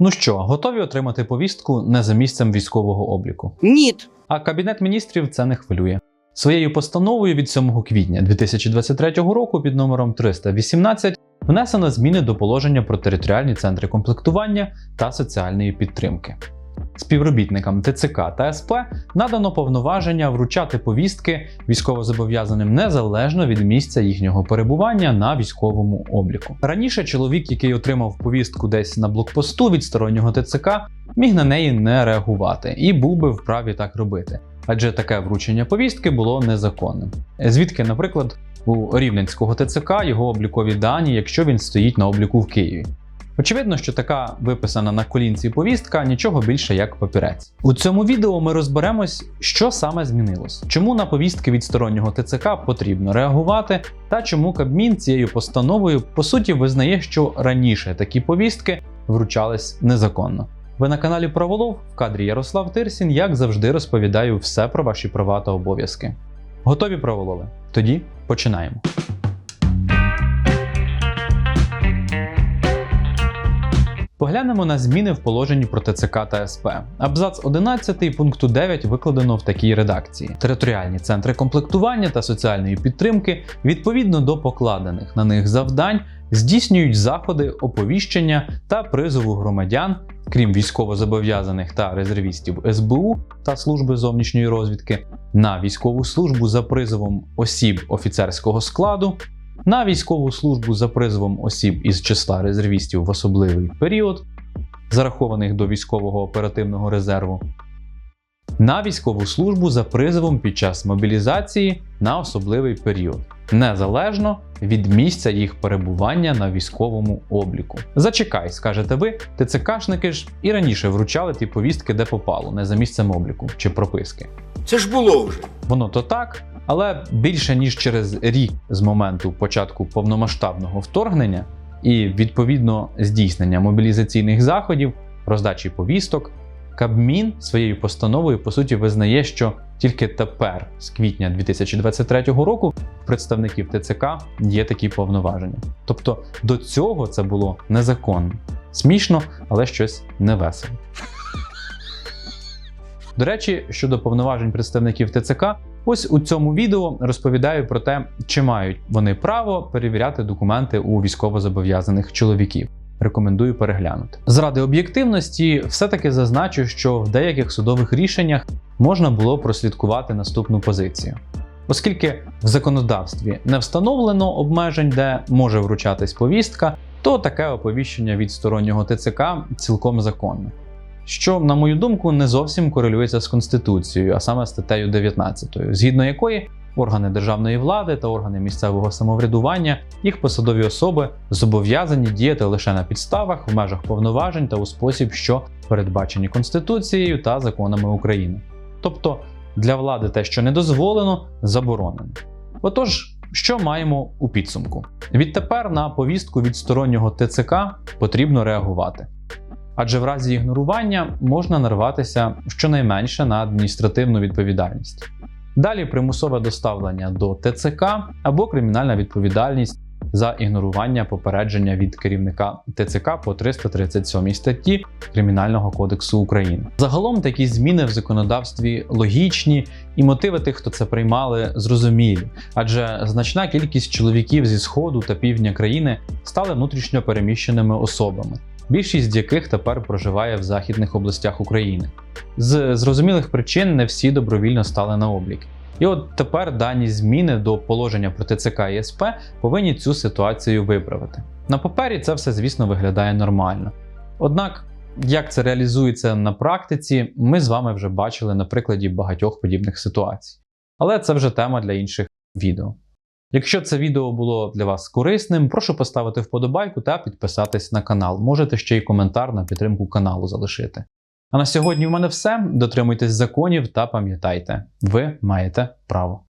Ну що, готові отримати повістку не за місцем військового обліку? Ні. А Кабінет міністрів це не хвилює. Своєю постановою від 7 квітня 2023 року під номером 318 внесено зміни до положення про територіальні центри комплектування та соціальної підтримки. Співробітникам ТЦК та СП надано повноваження вручати повістки військовозобов'язаним незалежно від місця їхнього перебування на військовому обліку. Раніше чоловік, який отримав повістку десь на блокпосту від стороннього ТЦК, міг на неї не реагувати і був би вправі так робити, адже таке вручення повістки було незаконним. Звідки, наприклад, у рівненського ТЦК його облікові дані, якщо він стоїть на обліку в Києві. Очевидно, що така виписана на колінці повістка нічого більше як папірець. У цьому відео ми розберемось, що саме змінилось, чому на повістки від стороннього ТЦК потрібно реагувати, та чому Кабмін цією постановою по суті визнає, що раніше такі повістки вручались незаконно. Ви на каналі Праволов в кадрі Ярослав Тирсін, як завжди, розповідаю все про ваші права та обов'язки. Готові праволови? Тоді починаємо. Поглянемо на зміни в положенні про ТЦК та СП. Абзац 11 пункту 9 викладено в такій редакції: територіальні центри комплектування та соціальної підтримки відповідно до покладених на них завдань здійснюють заходи оповіщення та призову громадян, крім військовозобов'язаних та резервістів СБУ та служби зовнішньої розвідки, на військову службу за призовом осіб офіцерського складу, на військову службу за призовом осіб із числа резервістів в особливий період, зарахованих до військового оперативного резерву, на військову службу за призовом під час мобілізації на особливий період, незалежно від місця їх перебування на військовому обліку. Зачекай, скажете ви, ТЦКшники ж і раніше вручали ті повістки, де попало, не за місцем обліку чи прописки. Це ж було вже. Воно то так, але більше ніж через рік з моменту початку повномасштабного вторгнення і відповідно здійснення мобілізаційних заходів, роздачі повісток, Кабмін своєю постановою по суті визнає, що тільки тепер, з квітня 2023 року, представників ТЦК є такі повноваження. Тобто до цього це було незаконно. Смішно, але щось невесело. До речі, щодо повноважень представників ТЦК, ось у цьому відео розповідаю про те, чи мають вони право перевіряти документи у військовозобов'язаних чоловіків. Рекомендую переглянути. Заради об'єктивності, все-таки зазначу, що в деяких судових рішеннях можна було прослідкувати наступну позицію. Оскільки в законодавстві не встановлено обмежень, де може вручатись повістка, то таке оповіщення від стороннього ТЦК цілком законне що, на мою думку, не зовсім корелюється з Конституцією, а саме статтею 19, згідно якої органи державної влади та органи місцевого самоврядування, їх посадові особи зобов'язані діяти лише на підставах в межах повноважень та у спосіб, що передбачені Конституцією та законами України. Тобто для влади те, що не дозволено, заборонено. Отож. Що маємо у підсумку? Відтепер на повістку від стороннього ТЦК потрібно реагувати адже в разі ігнорування можна нарватися щонайменше на адміністративну відповідальність. Далі примусове доставлення до ТЦК або кримінальна відповідальність за ігнорування попередження від керівника ТЦК по 337 статті Кримінального кодексу України. Загалом такі зміни в законодавстві логічні, і мотиви тих, хто це приймали, зрозумілі, адже значна кількість чоловіків зі сходу та півдня країни стали внутрішньо переміщеними особами більшість з яких тепер проживає в західних областях України. З зрозумілих причин не всі добровільно стали на облік. І от тепер дані зміни до положення про ТЦК і СП повинні цю ситуацію виправити. На папері це все, звісно, виглядає нормально. Однак, як це реалізується на практиці, ми з вами вже бачили на прикладі багатьох подібних ситуацій. Але це вже тема для інших відео. Якщо це відео було для вас корисним, прошу поставити вподобайку та підписатись на канал. Можете ще й коментар на підтримку каналу залишити. А на сьогодні в мене все. Дотримуйтесь законів та пам'ятайте, ви маєте право.